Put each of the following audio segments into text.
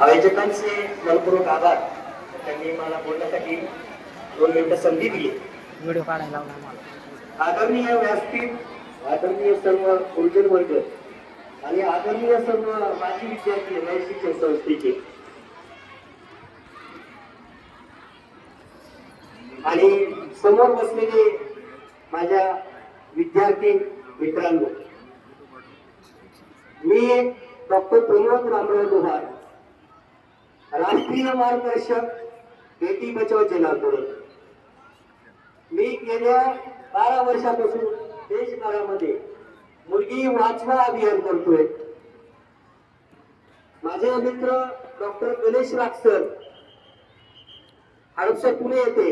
आयोजकांचे मनपूर्वक आभार. त्यांनी मला बोलण्यासाठी दोन मिनिटं संधी दिली. व्हिडिओ काढायला आदरणीय व्यासपीठ आदरणीय सर्व गुरुजन वर्ग आणि आदरणीय सर्व माजी विद्यार्थी नव शिक्षण संस्थेचे. आणि समोर बसलेले माझ्या विद्यार्थी मित्रांनो मी डॉक्टर प्रमोद रामराव लोहार राष्ट्रीय मार्गदर्शक बेटी बचाव जन आंदोलन मी गेल्या बारा वर्षापासून देशभरामध्ये मुलगी वाचवा अभियान करतोय. माझे मित्र डॉक्टर गणेश राक्षर हडपसर पुणे येते.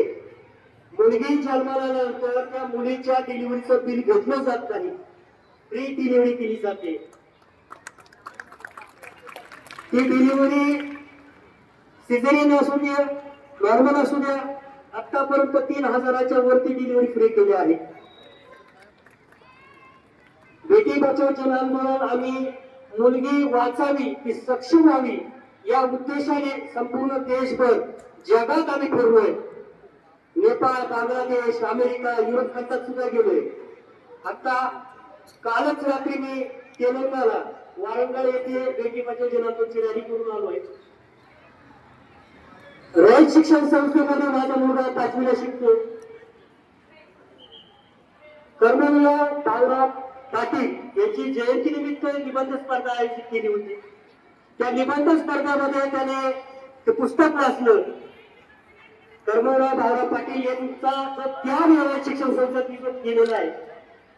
मुलगी जन्माला त्या मुलीच्या डिलिव्हरीचं बिल घेतलं जात नाही. फ्री डिलिव्हरी केली जाते. ती डिलिव्हरी सिझेरियन असू द्या नॉर्मल असू द्या आतापर्यंत तीन हजाराच्या वरती डिलिव्हरी फ्री केली आहे. बेटी बचाव जन आंदोलन आम्ही मुलगी वाचावी ती सक्षम व्हावी या उद्देशाने संपूर्ण देशभर जगात आम्ही फिरलोय. नेपाळ बांगलादेश अमेरिका युरोप खंडात सुद्धा गेलोय. आता कालच रात्री मी तेलंगणाला वारंगळ येथे बेटी बचाव जन आंदोलनची रॅली करून आलोय. रयत शिक्षण संस्थेमध्ये माझा मुलगा पाचवीला शिकतो कर्मवीर भाऊराव पाटील यांची जयंती निमित्त निबंध स्पर्धा आयोजित केली होती. त्या निबंध स्पर्धामध्ये त्याने ते पुस्तक वाचलं. कर्मवीर भाऊराव पाटील यांचा जो त्याग रयत शिक्षण संस्थेत केलेला आहे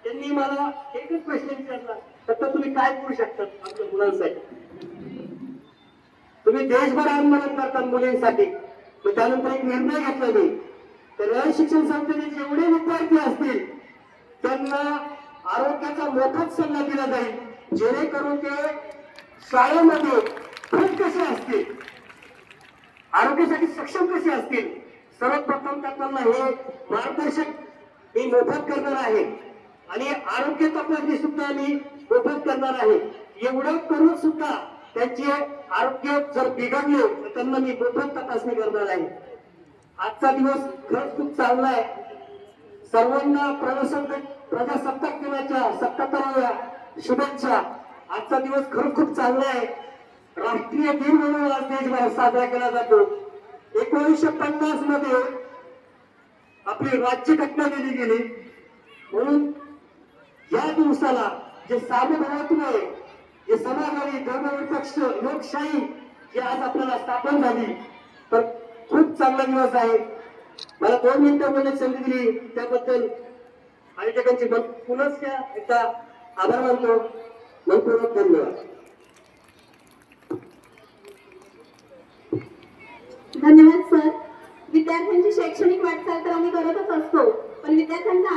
त्यांनी मला एकच प्रश्न विचारला फक्त तुम्ही काय करू शकतात आमच्या मुलांसाठी? तुम्ही देशभर आंदोलन करतात मुलींसाठी. त्यानंतर एक निर्णय घेतला मी. तर या शिक्षण संस्थेने जेवढे विद्यार्थी असतील त्यांना आरोग्याचा मोठाच सल्ला दिला जाईल. जेणेकरून ते शाळेमध्ये खुश कसे असतील आरोग्यासाठी सक्षम कसे असतील सर्वप्रथम त्यांना हे मार्गदर्शक मी मोफत करणार आहे. आणि आरोग्य तपासणी सुद्धा मी मोफत करणार आहे. एवढं करून सुद्धा त्यांचे आरोग्य जर बिघडले तर त्यांना मी मोफत तपासणी करणार आहे. आजचा दिवस खरंच खूप चांगला आहे. सर्वांना प्रजासत्ताक प्रजासत्ताक दिनाच्या सत्तावन्या शुभेच्छा. आजचा दिवस खरंच खूप चांगला आहे. राष्ट्रीय दिन म्हणून आज देशभर साजरा केला जातो. एकोणीसशे पन्नासमध्ये आपली राज्य घटना दिली गेली. म्हणून या दिवसाला जे सार्वभौमत्व आहे जे समाजवादी धर्मनिरपेक्ष लोकशाही जी आज आपल्याला स्थापन झाली. तर खूप चांगला दिवस आहे. मला दोन मिनिटं बोलण्याची संधी दिली. त्याबद्दल आयोजकांची मन पुनश्च एकदा आभार मानतो. मनपूर्वक धन्यवाद. धन्यवाद सर. विद्यार्थ्यांची शैक्षणिक वाटचाल तर आम्ही करतच असतो. पण विद्यार्थ्यांचा